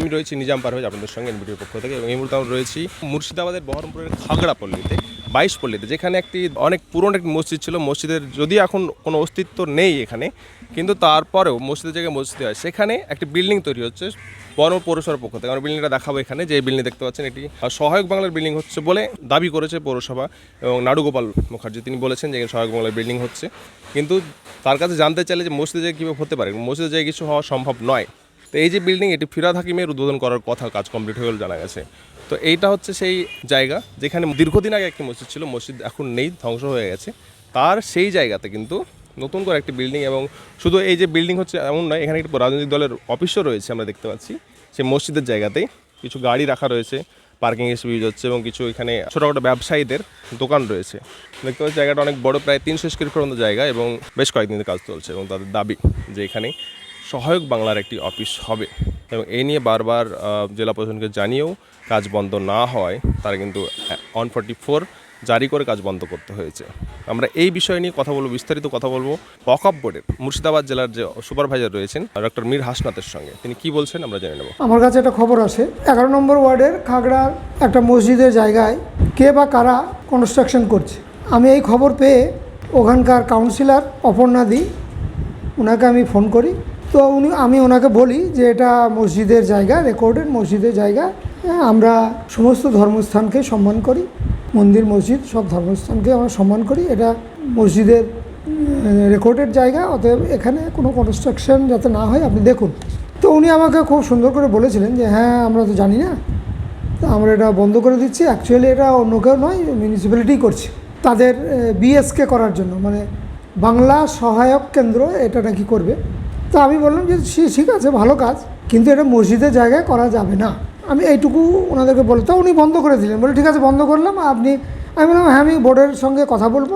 আমি রয়েছি নিজাম পারভেজ আপনাদের সঙ্গে এনবিটির পক্ষ থেকে এবং এই মুহূর্তে আমরা রয়েছি মুর্শিদাবাদের বহরমপুরের খাগড়া পল্লীতে, বাইশ পল্লীতে, যেখানে একটি অনেক পুরনো একটি মসজিদ ছিল। মসজিদের যদি এখন কোনো অস্তিত্ব নেই এখানে, কিন্তু তারপরেও মসজিদের জায়গায় মসজিদ হয়। সেখানে একটি বিল্ডিং তৈরি হচ্ছে বহরমপুর পৌরসভার পক্ষ থেকে। আমরা বিল্ডিংটা দেখাবো এখানে। যে বিল্ডিং দেখতে পাচ্ছেন, এটি সহায়ক বাংলার বিল্ডিং হচ্ছে বলে দাবি করেছে পৌরসভা এবং নাড়ুগোপাল মুখার্জি। তিনি বলেছেন যে সহায়ক বাংলার বিল্ডিং হচ্ছে। কিন্তু তার কাছে জানতে চাইলে যে জায়গায় কীভাবে হতে পারে? মসজিদের জায়গায় কিছু হওয়া সম্ভব নয়। তো এই যে বিল্ডিং এটি ফিরাদ হাকিমের উদ্বোধন করার কথা কাজ কমপ্লিট হয়ে জানা গেছে। তো এইটা হচ্ছে সেই জায়গা যেখানে দীর্ঘদিন আগে একটি মসজিদ ছিল, মসজিদ এখন নেই, ধ্বংস হয়ে গেছে। তার সেই জায়গাতে কিন্তু নতুন করে একটি বিল্ডিং এবং শুধু এই যে বিল্ডিং হচ্ছে এমন নয়, এখানে একটি রাজনৈতিক দলের অফিসও রয়েছে, আমরা দেখতে পাচ্ছি। সেই মসজিদের জায়গাতেই কিছু গাড়ি রাখা রয়েছে পার্কিং হিসেবে ইউজ হচ্ছে এবং কিছু এখানে ছোটোখাটো ব্যবসায়ীদের দোকান রয়েছে। দেখতে পাচ্ছি জায়গাটা অনেক বড়, প্রায় তিনশো স্কোয়ার পর্যন্ত জায়গা এবং বেশ কয়েকদিন কাজ চলছে এবং তাদের দাবি যে এখানে সহায়ক বাংলার একটি অফিস হবে। এবং এই নিয়ে বারবার জেলা প্রশাসনকে জানিয়েও কাজ বন্ধ না হওয়ায় তারা কিন্তু ওয়ান ফর্টি ফোর জারি করে কাজ বন্ধ করতে হয়েছে। আমরা এই বিষয় নিয়ে কথা বলব, বিস্তারিত কথা বলব ওয়াকআপ বোর্ডের। মুর্শিদাবাদ জেলার যে সুপারভাইজার রয়েছেন, ডক্টর মীর হাসনাতের সঙ্গে। তিনি কি বলছেন আমরা জেনে নেব। আমার কাছে একটা খবর আছে। এগারো নম্বর ওয়ার্ডের খাগড়ার একটা মসজিদের জায়গায় কে বা কারা কনস্ট্রাকশন করছে। আমি এই খবর পেয়ে ওখানকার কাউন্সিলর অপর্ণা দি ওনাকে আমি ফোন করি। তো উনি আমি ওনাকে বলি যে এটা মসজিদের জায়গা রেকর্ডেড মসজিদের জায়গা। হ্যাঁ, আমরা সমস্ত ধর্মস্থানকে সম্মান করি মন্দির মসজিদ সব ধর্মস্থানকে আমরা সম্মান করি। এটা মসজিদের রেকর্ডেড জায়গা অতএব এখানে কোনো কনস্ট্রাকশন যাতে না হয় আপনি দেখুন। তো উনি আমাকে খুব সুন্দর করে বলেছিলেন যে হ্যাঁ আমরা তো জানি না। তো আমরা এটা বন্ধ করে দিচ্ছি। অ্যাকচুয়ালি এটা অন্য কেউ নয় মিউনিসিপ্যালিটি করছে। তাদের বিএসকে করার জন্য মানে বাংলা সহায়ক কেন্দ্র এটা নাকি করবে। তো আমি বললাম যে ঠিক আছে, ভালো কাজ, কিন্তু এটা মসজিদের জায়গায় করা যাবে না। আমি এইটুকু ওনাদেরকে বলে তো উনি বন্ধ করে দিলেন। বলে ঠিক আছে, বন্ধ করলাম আপনি আমি বললাম হ্যাঁ আমি বোর্ডের সঙ্গে কথা বলব।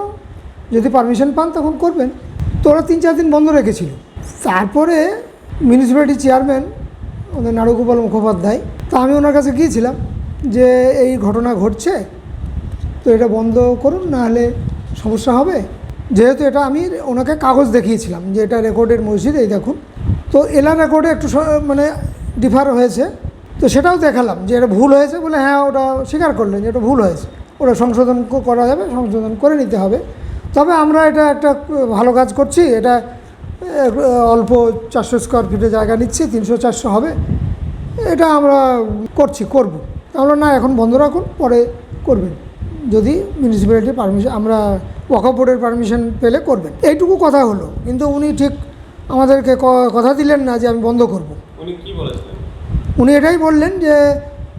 যদি পারমিশন পান, তখন করবেন। তো ওরা তিন চার দিন বন্ধ রেখেছিল। তারপরে মিউনিসিপ্যালিটি চেয়ারম্যান ওদের নারুগোপাল মুখোপাধ্যায়, তা আমি ওনার কাছে গিয়েছিলাম যে, এই ঘটনা ঘটছে, তো এটা বন্ধ করুন, নাহলে সমস্যা হবে। যেহেতু এটা আমি ওনাকে কাগজ দেখিয়েছিলাম যে এটা রেকর্ডের মসজিদ, এই দেখুন। তো এলা রেকর্ডে একটু মানে ডিফার হয়েছে। তো সেটাও দেখালাম যে এটা ভুল হয়েছে বলে হ্যাঁ ওটা স্বীকার করলেন যে এটা ভুল হয়েছে। ওটা সংশোধন করা যাবে, সংশোধন করে নিতে হবে। তবে আমরা এটা একটা ভালো কাজ করছি। এটা অল্প চারশো স্কোয়ার ফিটে জায়গা নিচ্ছি, তিনশো চারশো হবে। এটা আমরা করছি, করব। আমরা না, এখন বন্ধ রাখুন, পরে করবেন। যদি মিউনিসিপ্যালিটি পারমিশন আমরা ওয়াকফ বোর্ডের পারমিশন পেলে করবেন। এইটুকু কথা হলো। কিন্তু উনি ঠিক আমাদেরকে কথা দিলেন না যে আমি বন্ধ করব। উনি উনি এটাই বললেন যে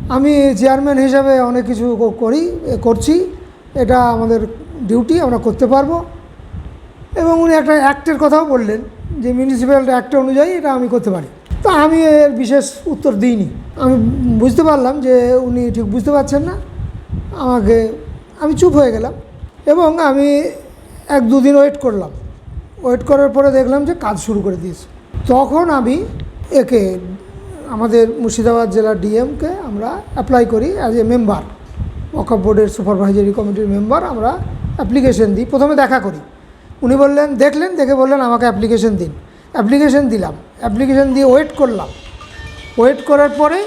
আমি চেয়ারম্যান হিসাবে অনেক কিছু করি করছি। এটা আমাদের ডিউটি আমরা করতে পারব। এবং উনি একটা অ্যাক্টের কথাও বললেন যে মিউনিসিপ্যাল অ্যাক্ট অনুযায়ী এটা আমি করতে পারি। তা আমি এর বিশেষ উত্তর দিইনি। আমি বুঝতে পারলাম যে উনি ঠিক বুঝতে পারছেন না। আমাকে আমি চুপ হয়ে গেলাম। এবং আমি এক দুদিন ওয়েট করলাম। ওয়েট করার পরে দেখলাম যে কাজ শুরু করে দিয়েছে। তখন আমি একে, আমাদের মুর্শিদাবাদ জেলার ডিএমকে আমরা অ্যাপ্লাই করি অ্যাজ এ মেম্বার ওয়াকফ বোর্ডের সুপারভাইজারি কমিটির মেম্বার আমরা অ্যাপ্লিকেশন দিই। প্রথমে দেখা করি। উনি বললেন, দেখলেন? দেখে বললেন, আমাকে অ্যাপ্লিকেশন দিন। অ্যাপ্লিকেশন দিলাম। অ্যাপ্লিকেশন দিয়ে ওয়েট করলাম। ওয়েট করার পরে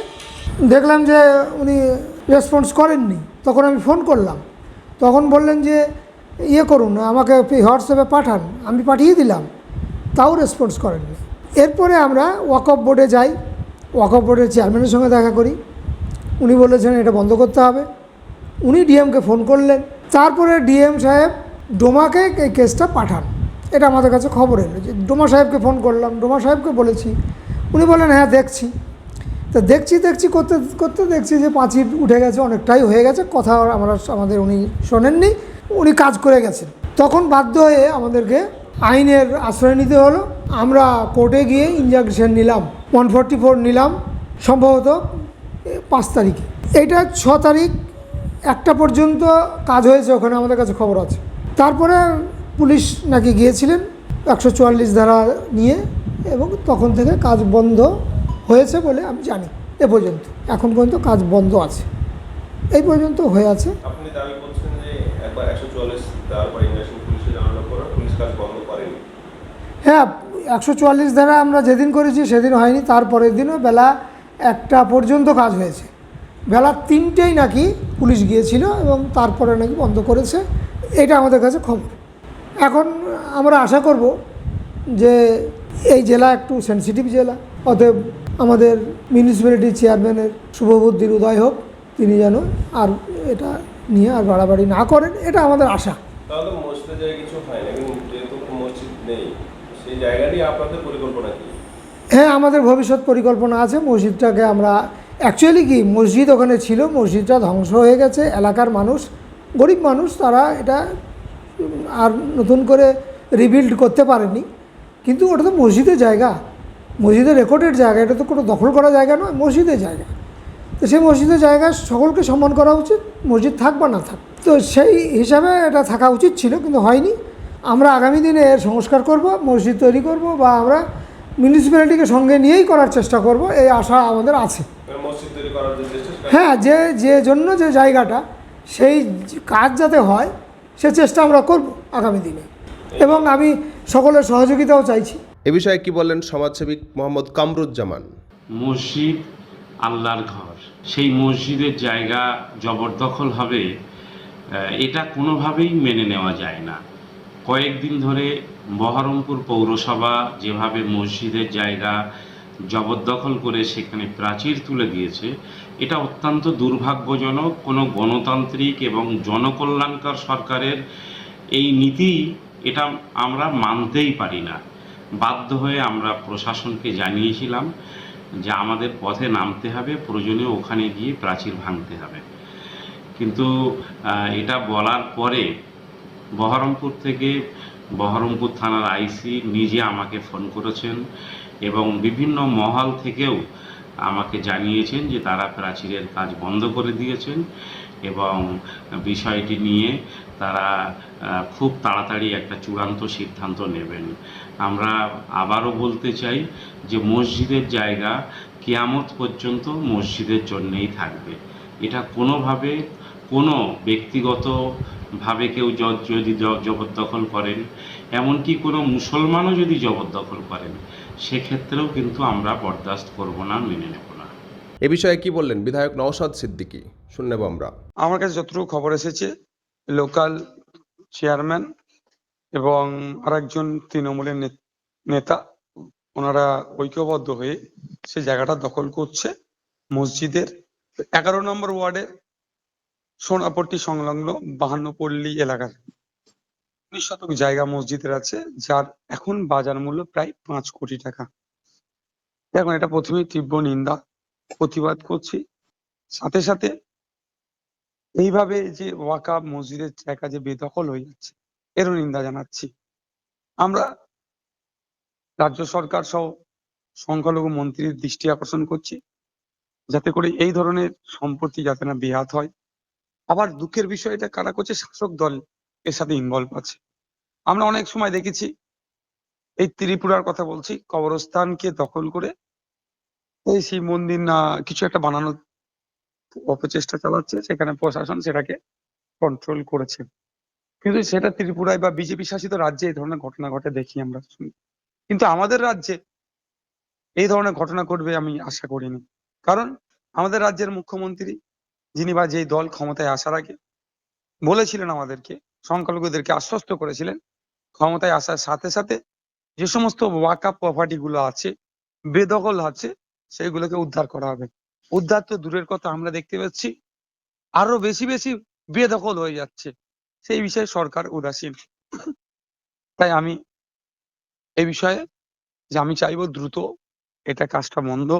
দেখলাম যে উনি রেসপন্স করেননি। তখন আমি ফোন করলাম। তখন বললেন যে ইয়ে করুন, আমাকে হোয়াটসঅ্যাপে পাঠান, আমি পাঠিয়ে দিলাম। তাও রেসপন্স করেননি। এরপরে আমরা ওয়াকফ বোর্ডে যাই, ওয়াকফ বোর্ডের চেয়ারম্যানের সঙ্গে দেখা করি। উনি বলেছেন, এটা বন্ধ করতে হবে। উনি ডিএমকে ফোন করলেন। তারপরে ডিএম সাহেব ডোমাকে এই কেসটা পাঠান। এটা আমাদের কাছে খবর এলো যে, ডোমা সাহেবকে ফোন করলাম, ডোমা সাহেবকে বলেছি। উনি বললেন হ্যাঁ দেখছি। তা দেখছি দেখছি, করতে করতে দেখছি যে পাঁচিল উঠে গেছে, অনেকটাই হয়ে গেছে। কথা আমরা, আমাদের উনি শোনেননি, উনি কাজ করে গেছেন। তখন বাধ্য হয়ে আমাদেরকে আইনের আশ্রয় নিতে হলো। আমরা কোর্টে গিয়ে ইঞ্জাকশন নিলাম ওয়ান ফোরটি ফোর নিলাম, সম্ভবত পাঁচ তারিখে। এটা ছ তারিখ, একটা পর্যন্ত কাজ হয়েছে ওখানে, আমাদের কাছে খবর আছে। তারপরে পুলিশ নাকি গিয়েছিলেন, একশো চুয়াল্লিশ ধারা নিয়ে, এবং তখন থেকে কাজ বন্ধ। হয়েছে বলে আমি জানি এ পর্যন্ত। এখন পর্যন্ত কাজ বন্ধ আছে। এই পর্যন্ত হয়ে আছে। আপনি দাবি করছেন যে একবার একশো চুয়াল্লিশ দেওয়ার পর পুলিশে জানানোর পর পুলিশ কাজ বন্ধ করেনি। হ্যাঁ একশো চুয়াল্লিশ ধারা আমরা যেদিন করেছি সেদিন হয়নি তারপরের দিনও বেলা একটা পর্যন্ত কাজ হয়েছে। বেলা তিনটেই নাকি পুলিশ গিয়েছিল এবং তারপরে নাকি বন্ধ করেছে এটা আমাদের কাছে খবর। এখন আমরা আশা করব যে এই জেলা একটু সেনসিটিভ জেলা অতএব আমাদের মিউনিসিপ্যালিটি চেয়ারম্যানের শুভবুদ্ধির উদয় হোক তিনি যেন আর এটা নিয়ে আর বাড়াবাড়ি না করেন এটা আমাদের আশা। তাহলে মসজিদের কিছু হয় না এবং যেহেতু মসজিদ নেই সেই জায়গাটি আপনাদের পরিকল্পনা কি? হ্যাঁ আমাদের ভবিষ্যৎ পরিকল্পনা আছে মসজিদটাকে আমরা অ্যাকচুয়ালি কি মসজিদ ওখানে ছিল মসজিদটা ধ্বংস হয়ে গেছে এলাকার মানুষ গরিব মানুষ তারা এটা আর নতুন করে রিবিল্ড করতে পারেনি কিন্তু ওটা তো মসজিদের জায়গা। মসজিদের রেকর্ডের জায়গা এটা তো কোনো দখল করা জায়গা নয় মসজিদের জায়গা। তো সেই মসজিদের জায়গা সকলকে সম্মান করা উচিত মসজিদ থাক বা না থাক। তো সেই হিসাবে এটা থাকা উচিত ছিল কিন্তু হয়নি। আমরা আগামী দিনে এর সংস্কার করব মসজিদ তৈরি করব বা আমরা মিউনিসিপ্যালিটিকে সঙ্গে নিয়েই করার চেষ্টা করব এই আশা আমাদের আছে। মানে হ্যাঁ যে যে জন্য যে জায়গাটা সেই কাজ যাতে হয় সে চেষ্টা আমরা করব আগামী দিনে। এবং আমি সকলের সহযোগিতাও চাইছি। এ বিষয়ে কি বললেন সমাজসেবিক মোহাম্মদ কামরুজ্জামান? মসজিদ আল্লাহর ঘর। সেই মসজিদের জায়গা জবরদখল হবে এটা কোনোভাবেই মেনে নেওয়া যায় না। কয়েকদিন ধরে বহরমপুর পৌরসভা যেভাবে মসজিদের জায়গা জবরদখল করে সেখানে প্রাচীর তুলে দিয়েছে, এটা অত্যন্ত দুর্ভাগ্যজনক। কোনো গণতান্ত্রিক এবং জনকল্যাণকর সরকারের এই নীতি, এটা আমরা মানতেই পারি না। বাধ্য হয়ে আমরা প্রশাসনকে জানিয়েছিলাম যে আমাদের পথে নামতে হবে, প্রয়োজনে ওখানে গিয়ে প্রাচীর ভাঙতে হবে। কিন্তু এটা বলার পরে বহরমপুর থেকে বহরমপুর থানার আইসি নিজে আমাকে ফোন করেছেন এবং বিভিন্ন মহল থেকেও আমাকে জানিয়েছেন যে তারা প্রাচীরের কাজ বন্ধ করে দিয়েছেন এবং বিষয়টি নিয়ে তারা আহ, খুব তাড়াতাড়ি একটা চূড়ান্ত সিদ্ধান্ত নেবেন। আমরা আবারও বলতে চাই যে মসজিদের জায়গা কিয়ামত পর্যন্ত মসজিদের জন্যেই থাকবে। এটা কোনোভাবে কোনো ব্যক্তিগতভাবে কেউ যদি জ- জবরদখল করেন এমনকি কোনো মুসলমানও যদি জবরদখল করেন সেক্ষেত্রেও কিন্তু আমরা বরদাস্ত করব না মেনে নেব না। এ বিষয়ে কি বললেন বিধায়ক নওশাদ সিদ্দিকী? শুনে নেব আমরা। আমার কাছে যতটুকু খবর এসেছে লোকাল চেয়ারম্যান এবং আরেকজন তৃণমূলের নেতা। ওনারা ঐক্যবদ্ধ হয়ে সে জায়গাটা দখল করছে মসজিদের। এগারো নম্বর ওয়ার্ডের সোনাপট্টি সংলগ্ন বাহান্নপল্লী এলাকার উনিশ শতক জায়গা মসজিদের আছে, যার এখন বাজার মূল্য প্রায় পাঁচ কোটি টাকা। এখন এটা প্রথমেই তীব্র নিন্দা, প্রতিবাদ করছি। সাথে সাথে এইভাবে যে ওয়াকাব মসজিদের জায়গা যে বেদখল হয়ে যাচ্ছে, এরও নিন্দা জানাচ্ছি। আমরা রাজ্য সরকার সহ সংখ্যালঘু মন্ত্রীর দৃষ্টি আকর্ষণ করছি, যাতে করে এই ধরনের সম্পত্তি যাতে না বেহাত হয়। আবার দুঃখের বিষয় এটা কারা করছে, শাসক দল এর সাথে ইনভলভ আছে। আমরা অনেক সময় দেখেছি, এই ত্রিপুরার কথা বলছি, কবরস্থানকে দখল করে এই শিব মন্দির না কিছু একটা বানানোর অপচেষ্টা চালাচ্ছে, সেখানে প্রশাসন সেটাকে কন্ট্রোল করেছে। কিন্তু সেটা ত্রিপুরায় বা বিজেপি শাসিত রাজ্যে এই ধরনের ঘটনা ঘটে দেখি আমরা। শুনি কিন্তু আমাদের রাজ্যে এই ধরনের ঘটনা ঘটবে আমি আশা করিনি। কারণ আমাদের রাজ্যের মুখ্যমন্ত্রী যিনি বা যেই দল ক্ষমতায় আসার আগে বলেছিলেন আমাদেরকে, সংখ্যালঘুদেরকে আশ্বস্ত করেছিলেন, ক্ষমতায় আসার সাথে সাথে যে সমস্ত ওয়াকা প্রপার্টি গুলো আছে, বেদখল আছে, সেগুলোকে উদ্ধার করা হবে। উদ্ধার তো দূরের কথা আমরা দেখতে পাচ্ছি। আরও বেশি বেশি বেদখল হয়ে যাচ্ছে। সেই বিষয়ে সরকার উদাসীন। তাই আমি এই বিষয়ে যে আমি চাইব দ্রুত এটা কাজটা বন্ধ।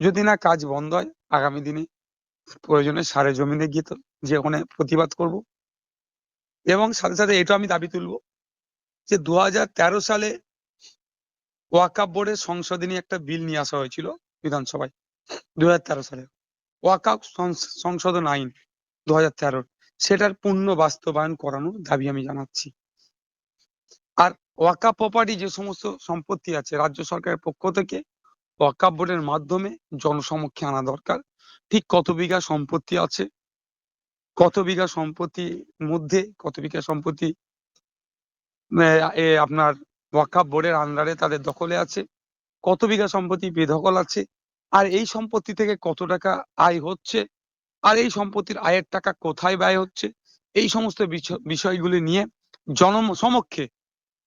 যদি না কাজ বন্ধ হয়, আগামী দিনে প্রয়োজনে সারে জমিনে গিয়ে তো যে ওখানে প্রতিবাদ করব। এবং সাথে সাথে এটা আমি দাবি তুলবো যে দু হাজার তেরো সালে ওয়াকাব বোর্ডের সংশোধনী একটা বিল নিয়ে আসা হয়েছিল বিধানসভায়। দু হাজার তেরো সালে। ওয়াকাব সংস- সংশোধন আইন দু হাজার তেরো। সেটার পূর্ণ বাস্তবায়ন করানোর দাবি আমি জানাচ্ছি। আর ওয়াকাব প্রপার্টি যে সমস্ত সম্পত্তি আছে রাজ্য সরকারের পক্ষ থেকে ওয়াকাব বোর্ডের মাধ্যমে জনসমক্ষে আনা দরকার। ঠিক কত বিঘা সম্পত্তি আছে? কত বিঘা সম্পত্তির মধ্যে, কত বিঘা সম্পত্তি আপনার ওয়াকাব বোর্ডের আন্ডারে তাদের দখলে আছে? কত বিঘা সম্পত্তি বেদখল আছে? আর এই সম্পত্তি থেকে কত টাকা আয় হচ্ছে? আর এই সম্পত্তির আয়ের টাকা কোথায় ব্যয় হচ্ছে? এই সমস্ত বিষ- বিষয়গুলি নিয়ে জন সমক্ষে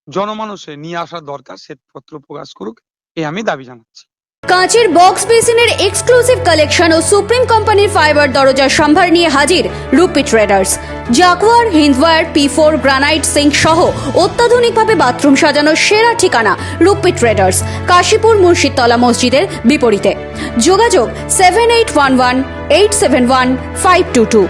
জনমানুষে নিয়ে আসার দরকার, শ্বেতপত্র প্রকাশ করুক, এ আমি দাবি জানাচ্ছি। কাঁচের বক্স বেসিনের এক্সক্লুসিভ কালেকশন ও সুপ্রিম কোম্পানির ফাইবার দরজার সম্ভার নিয়ে হাজির Rupi traders Jaquar Hindware P four granite sink সহ অত্যাধুনিকভাবে বাথরুম সাজানোর সেরা ঠিকানা রূপি ট্রেডার্স কাশীপুর মুর্শিদতলা মসজিদের বিপরীতে। যোগাযোগ seven eight one one eight seven one five two two